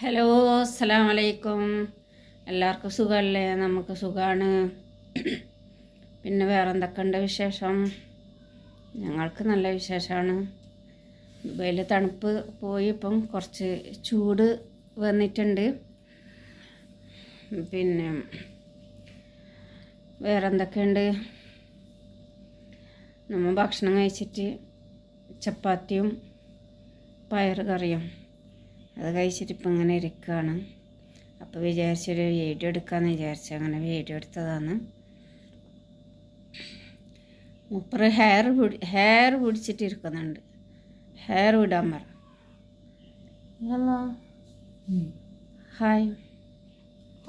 Hello അസ്സലാം വലൈക്കും എല്ലാവർക്കും സുഖമല്ലേ? നമുക്ക് സുഖമാണ്. പിന്നെ വേറെ എന്തൊക്കെയുണ്ട് വിശേഷം? ഞങ്ങൾക്ക് നല്ല വിശേഷമാണ്. ദുബൈയിൽ തണുപ്പ് പോയി ഇപ്പം കുറച്ച് ചൂട് വന്നിട്ടുണ്ട്. പിന്നെ വേറെ എന്തൊക്കെയുണ്ട് നമ്മൾ ഭക്ഷണം കഴിച്ചിട്ട് ചപ്പാത്തിയും പയർ കറിയും അത് കഴിച്ചിട്ട് ഇപ്പം ഇങ്ങനെ ഇരിക്കുകയാണ് അപ്പോൾ വിചാരിച്ചൊരു വീഡിയോ എടുക്കാമെന്ന് വിചാരിച്ചു. അങ്ങനെ വീഡിയോ എടുത്തതാണ്. മുപ്പറ് ഹെയർ പിടി ഹെയർ പിടിച്ചിട്ട് ഇരിക്കുന്നുണ്ട്. ഹെയർ വിടാൻ പറ. ഹലോ. ഹായ്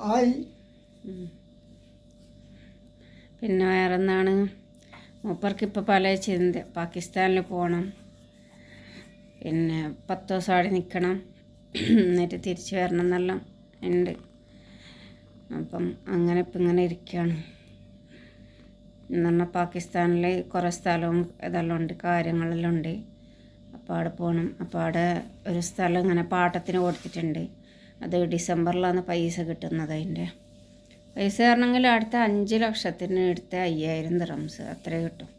ഹായ് പിന്നെ വേറെ എന്താണ് മൂപ്പർക്ക് ഇപ്പോൾ പല ചിന്ത പാകിസ്ഥാനിൽ പോകണം പിന്നെ പത്ത് ദിവസം അവിടെ നിൽക്കണം. എന്നിട്ട് തിരിച്ചു വരണം എന്നെല്ലാം ഉണ്ട്. അപ്പം അങ്ങനെ ഇപ്പം ഇങ്ങനെ ഇരിക്കുകയാണ് എന്ന് പറഞ്ഞാൽ പാകിസ്ഥാനിൽ കുറേ സ്ഥലവും ഇതെല്ലാം ഉണ്ട് കാര്യങ്ങളെല്ലാം ഉണ്ട്. അപ്പോൾ അവിടെ പോകണം. അപ്പോൾ അവിടെ ഒരു സ്ഥലം ഇങ്ങനെ പാട്ടത്തിന് കൊടുത്തിട്ടുണ്ട്. അത് ഡിസംബറിലാണ് പൈസ കിട്ടുന്നത് അതിന്റെ. പൈസ തരണമെങ്കിൽ അടുത്ത അഞ്ച് ലക്ഷത്തിന് എടുത്ത അയ്യായിരം ദിറംസ് അത്രേ കിട്ടും.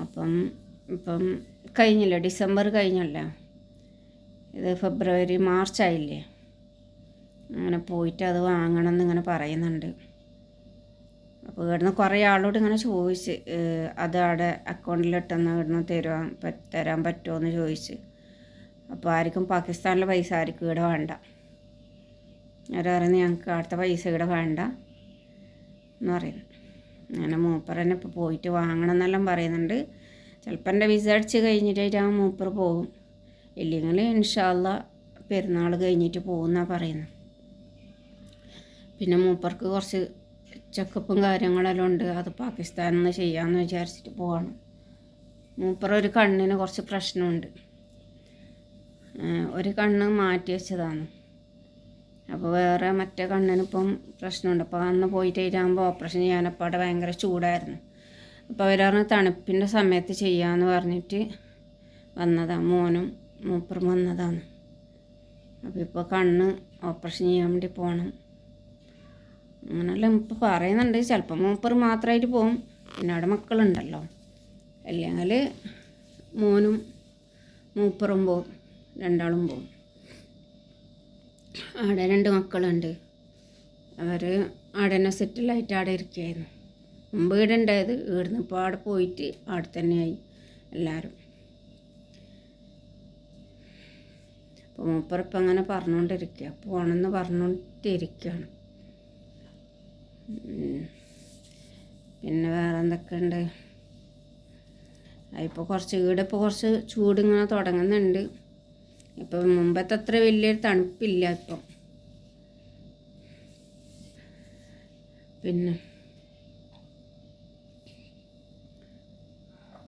അപ്പം ഇപ്പം കഴിഞ്ഞില്ല? ഡിസംബർ കഴിഞ്ഞല്ലോ? ഇത് ഫെബ്രുവരി മാർച്ച് ആയില്ലേ അങ്ങനെ പോയിട്ട് അത് വാങ്ങണം എന്നിങ്ങനെ പറയുന്നുണ്ട്. അപ്പോൾ ഇവിടുന്ന് കുറേ ആളോട് ഇങ്ങനെ ചോദിച്ച് അത് അവിടെ അക്കൗണ്ടിലിട്ടെന്ന് ഇവിടുന്ന് തരുവാൻ തരാൻ പറ്റുമോ എന്ന് ചോദിച്ച്. അപ്പോൾ ആർക്കും പാകിസ്ഥാനിലെ പൈസ ആർക്കും ഇവിടെ വേണ്ട. അവർ പറയുന്നത് ഞങ്ങൾക്ക് അവിടുത്തെ പൈസ ഇവിടെ വേണ്ട എന്ന് പറയുന്നു. അങ്ങനെ മൂപ്പർ തന്നെ ഇപ്പോൾ പോയിട്ട് വാങ്ങണം എന്നെല്ലാം പറയുന്നുണ്ട്. ചിലപ്പോൾ എന്റെ വിസ അടിച്ച് കഴിഞ്ഞിട്ടായിട്ട് ആ മൂപ്പർ പോകും. ഇല്ലെങ്കിൽ ഇൻഷാല്ല പെരുന്നാൾ കഴിഞ്ഞിട്ട് പോകുമെന്നാണ് പറയുന്നത് പിന്നെ മൂപ്പർക്ക് കുറച്ച് ചെക്കപ്പും കാര്യങ്ങളെല്ലാം ഉണ്ട്. അത് പാകിസ്ഥാനിൽ നിന്ന് ചെയ്യാമെന്ന് വിചാരിച്ചിട്ട് പോവാണ്. മൂപ്പർ ഒരു കണ്ണിന് കുറച്ച് പ്രശ്നമുണ്ട്. ഒരു കണ്ണ് മാറ്റി വെച്ചതാണ്. അപ്പോൾ വേറെ മറ്റേ കണ്ണിനിപ്പം പ്രശ്നമുണ്ട്. അപ്പോൾ അന്ന് പോയിട്ട് ഇതാകുമ്പോൾ ഓപ്പറേഷൻ ചെയ്യാനപ്പോൾ അവിടെ ഭയങ്കര ചൂടായിരുന്നു. അപ്പോൾ അവരാണ് തണുപ്പിന്റെ സമയത്ത് ചെയ്യാമെന്ന് പറഞ്ഞിട്ട് വന്നതാണ് മോനും മൂപ്പറും വന്നതാണ് അപ്പോൾ ഇപ്പോൾ കണ്ണ് ഓപ്പറേഷൻ ചെയ്യാൻ വേണ്ടി പോകണം അങ്ങനെയല്ല ഇപ്പോൾ പറയുന്നുണ്ട്. ചിലപ്പോൾ മൂപ്പർ മാത്രമായിട്ട് പോകും പിന്നെ അവിടെ മക്കളുണ്ടല്ലോ. അല്ലെങ്കിൽ മോനും മൂപ്പറും പോവും. രണ്ടാളും പോവും. അവിടെ രണ്ട് മക്കളുണ്ട്. അവർ അവിടെ തന്നെ സെറ്റിലായിട്ട് അവിടെ ഇരിക്കുകയായിരുന്നു മുമ്പ് ഇവിടെ ഉണ്ടായത് ഇവിടുന്ന് ഇപ്പോൾ അവിടെ പോയിട്ട് അവിടെ തന്നെയായി എല്ലാവരും മൂപ്പറിപ്പം അങ്ങനെ പറഞ്ഞുകൊണ്ടിരിക്കുക പോകണമെന്ന് പറഞ്ഞുകൊണ്ടിരിക്കുകയാണ് പിന്നെ വേറെ എന്തൊക്കെയുണ്ട് ഇപ്പോൾ കുറച്ച് ഈടെ ഇപ്പോൾ കുറച്ച് ചൂടിങ്ങനെ തുടങ്ങുന്നുണ്ട്. ഇപ്പം മുമ്പത്തെ അത്ര വലിയൊരു തണുപ്പില്ല ഇപ്പം. പിന്നെ